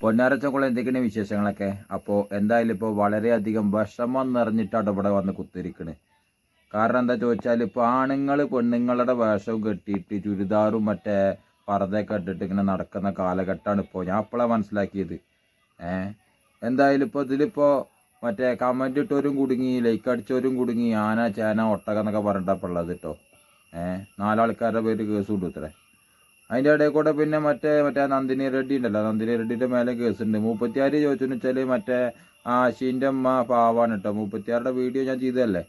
പൊന്നാരച്ചക്കുള്ള എന്തൊക്കെയാണ് വിശേഷങ്ങളൊക്കെ? അപ്പോൾ എന്തായാലും ഇപ്പോൾ വളരെയധികം വിഷമം നിറഞ്ഞിട്ടാണ് ഇവിടെ വന്ന് കുത്തിരിക്കണേ കാരണം എന്താ ചോദിച്ചാൽ ഇപ്പോൾ ആണുങ്ങൾ പെണ്ണുങ്ങളുടെ വേഷവും കെട്ടിയിട്ട് ചുരിദാറും മറ്റേ പർദ്ദയൊക്കെ ഇട്ടിട്ട് ഇങ്ങനെ നടക്കുന്ന കാലഘട്ടമാണ് ഇപ്പോൾ ഞാൻ അപ്പോഴാണ് മനസ്സിലാക്കിയത്. ഏഹ് എന്തായാലും ഇപ്പോൾ ഇതിലിപ്പോൾ മറ്റേ കമന്റ് ഇട്ടവരും കുടുങ്ങി ലൈക്ക് അടിച്ചവരും കുടുങ്ങി ആന ചേന ഒട്ടകം എന്നൊക്കെ പറഞ്ഞിട്ടപ്പോൾ ഉള്ളത് കേട്ടോ ഏഹ് നാലാൾക്കാരുടെ പേര് കേസ് കൊടുത്തേ അതിന്റെ ഇടയിൽ കൂടെ പിന്നെ മറ്റേ മറ്റേ നന്ദിനി റെഡ്ഡി ഉണ്ടല്ലോ. നന്ദിനി റെഡ്ഡിന്റെ മേലെ കേസുണ്ട് മൂപ്പത്തിയാറ് ചോദിച്ചെന്ന് വെച്ചാൽ മറ്റേ ആശീന്റെ അമ്മ പാവാണ് കേട്ടോ മൂപ്പത്തിയാറുടെ വീഡിയോ ഞാൻ ചെയ്തതല്ലേ?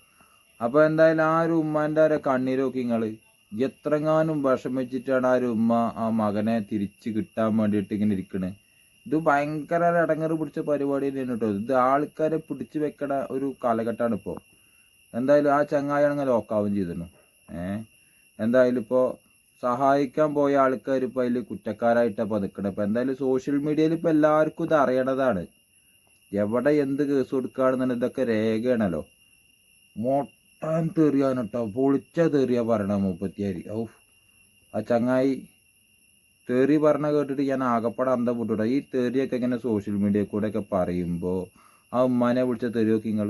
അപ്പോൾ എന്തായാലും ആ ഒരു ഉമ്മാന്റെ ഒരു കണ്ണീരൊക്കെ നിങ്ങൾ എത്രങ്ങാനും വിഷമിച്ചിട്ടാണ് ആ ഒരു ഉമ്മ ആ മകനെ തിരിച്ച് കിട്ടാൻ വേണ്ടിയിട്ട് ഇങ്ങനെ ഇരിക്കണേ. ഇത് ഭയങ്കര ഇടങ്ങറ് പിടിച്ച പരിപാടി തന്നെയാണ് കേട്ടോ ഇത് ആൾക്കാരെ പിടിച്ചു വെക്കണ ഒരു കാലഘട്ടമാണ് ഇപ്പോൾ എന്തായാലും ആ ചങ്ങായാണെങ്കിൽ ലോക്കാവും ചെയ്തിരുന്നു. ഏഹ് എന്തായാലും ഇപ്പോൾ സഹായിക്കാൻ പോയ ആൾക്കാർ ഇപ്പോൾ അതിൽ കുറ്റക്കാരായിട്ടാണ് നിൽക്കുന്നത് ഇപ്പോൾ എന്തായാലും സോഷ്യൽ മീഡിയയിൽ ഇപ്പോൾ എല്ലാവർക്കും ഇത് അറിയണതാണ്. എവിടെ എന്ത് കേസ് കൊടുക്കുകയാണെന്നുണ്ടെങ്കിൽ ഇതൊക്കെ രേഖയാണല്ലോ. മൊട്ടാൻ തെറിയാണ് കേട്ടോ പൊളിച്ച തെറിയാ പറയണ മുപ്പത്തിയാരി. ഔ ആ ചങ്ങായി തെറി പറഞ്ഞ കേട്ടിട്ട് ഞാൻ ആകപ്പാടെ അന്തം ഈ തെറിയൊക്കെ ഇങ്ങനെ സോഷ്യൽ മീഡിയയിൽ കൂടെ ഒക്കെ പറയുമ്പോൾ ആ ഉമ്മാനെ വിളിച്ച തെറിയൊക്കെ നിങ്ങൾ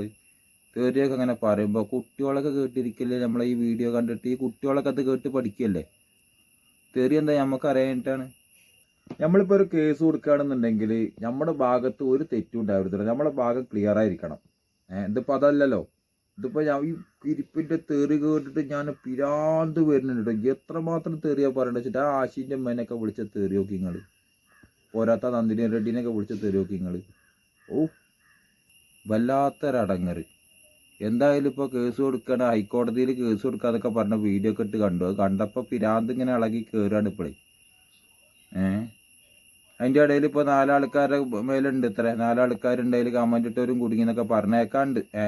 തെറിയൊക്കെ അങ്ങനെ പറയുമ്പോൾ കുട്ടികളൊക്കെ കേട്ടിരിക്കില്ലേ നമ്മളെ ഈ വീഡിയോ കണ്ടിട്ട്? ഈ കുട്ടികളൊക്കെ അത് കേട്ട് പഠിക്കല്ലേ? തെറി എന്താ നമുക്ക് അറിയാനായിട്ടാണ് നമ്മളിപ്പോൾ ഒരു കേസ് കൊടുക്കുകയാണെന്നുണ്ടെങ്കിൽ നമ്മുടെ ഭാഗത്ത് ഒരു തെറ്റും ഉണ്ടാവരുത് നമ്മുടെ ഭാഗം ക്ലിയർ ആയിരിക്കണം. ഇതിപ്പോൾ അതല്ലല്ലോ. ഇതിപ്പോൾ ഞാൻ ഈ ഇരിപ്പിന്റെ തെറി കേട്ടിട്ട് ഞാൻ പിരാന്ത് വരുന്നുണ്ട് എത്രമാത്രം തെറിയാ പറയേണ്ടത് വെച്ചിട്ട് ആ ആശീന്റെ അമ്മേനൊക്കെ വിളിച്ച തെറി നോക്കി നിങ്ങൾ പോരാത്ത നന്ദിനി റെഡ്ഡിനെയൊക്കെ വിളിച്ച തെറി നോക്കി നിങ്ങൾ ഓ വല്ലാത്തൊരടങ്ങറ്. എന്തായാലും ഇപ്പോൾ കേസ് കൊടുക്കണം ഹൈക്കോടതിയിൽ കേസ് കൊടുക്കാന്നൊക്കെ പറഞ്ഞ വീഡിയോ ഒക്കെ ഇട്ട് കണ്ടു. കണ്ടപ്പോൾ പിരാന്ത് ഇങ്ങനെ ഇളകി കയറുകയാണ് ഇപ്പോഴേ ഏ? അതിന്റെ ഇടയിൽ ഇപ്പോൾ നാലാൾക്കാരുടെ മേലുണ്ട് ഇത്ര. നാലാൾക്കാരുണ്ട് അതിൽ കമന്റ് ഇട്ടവരും കുടുങ്ങിന്നൊക്കെ പറഞ്ഞേക്കാണ്ട്. ഏ?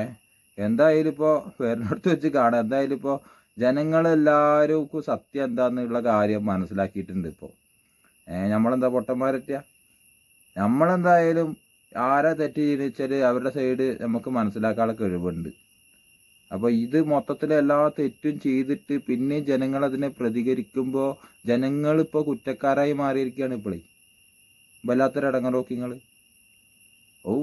എന്തായാലും ഇപ്പോൾ വേറിനടുത്ത് വെച്ച് കാണാം. എന്തായാലും ഇപ്പോൾ ജനങ്ങളെല്ലാവർക്കും സത്യം എന്താന്നുള്ള കാര്യം മനസ്സിലാക്കിയിട്ടുണ്ട് ഇപ്പോൾ ഏ? നമ്മളെന്താ പൊട്ടന്മാരറ്റിയ നമ്മളെന്തായാലും ആരാ തെറ്റ് ചെയ്യുന്നത് വെച്ചാൽ അവരുടെ സൈഡ് നമുക്ക് മനസ്സിലാക്കാനുള്ള കഴിവുണ്ട് അപ്പോൾ ഇത് മൊത്തത്തിൽ എല്ലാ തെറ്റും ചെയ്തിട്ട് പിന്നെ ജനങ്ങൾ അതിനെ പ്രതികരിക്കുമ്പോൾ ജനങ്ങളിപ്പോൾ കുറ്റക്കാരായി മാറിയിരിക്കുകയാണ് ഇപ്പോഴേ വല്ലാത്തൊരു ഇടങ്ങറോക്കിങ്ങൾ ഓ